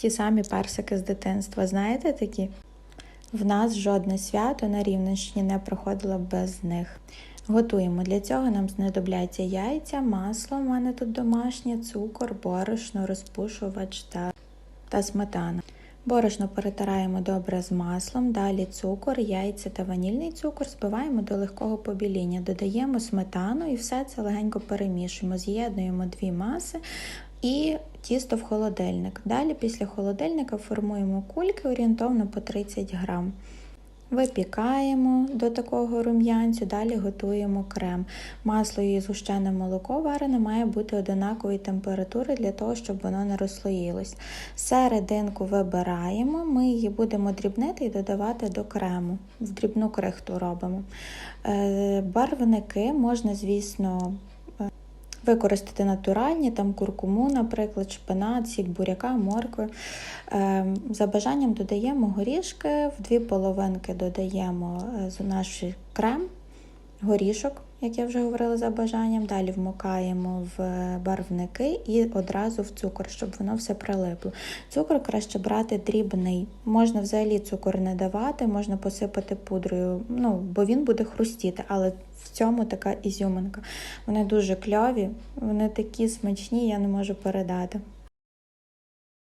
ті самі персики з дитинства. Знаєте такі? В нас жодне свято на Рівненщині не проходило без них. Готуємо. Для цього нам знадобляться яйця, масло, у мене тут домашнє, цукор, борошно, розпушувач та, та сметана. Борошно перетираємо добре з маслом, далі цукор, яйця та ванільний цукор збиваємо до легкого побіління, додаємо сметану і все це легенько перемішуємо, з'єднуємо дві маси і тісто в холодильник. Далі після холодильника формуємо кульки орієнтовно по 30 грам. Випікаємо до такого рум'янцю, далі готуємо крем. Масло і згущене молоко варене має бути одинакової температури для того, щоб воно не розслоїлось. Серединку вибираємо, ми її будемо дрібнити і додавати до крему. В дрібну крихту робимо. Е, Барвники можна, звісно, використати натуральні, там куркуму, наприклад, шпинат, сік буряка, моркви. Е, За бажанням додаємо горішки, в дві половинки додаємо е, наш крем, горішок, як я вже говорила за бажанням. Далі вмокаємо в барвники і одразу в цукор, щоб воно все прилипло. Цукор краще брати дрібний. Можна взагалі цукор не давати, можна посипати пудрою, ну, бо він буде хрустіти, але в цьому така ізюминка. Вони дуже кльові, вони такі смачні, я не можу передати.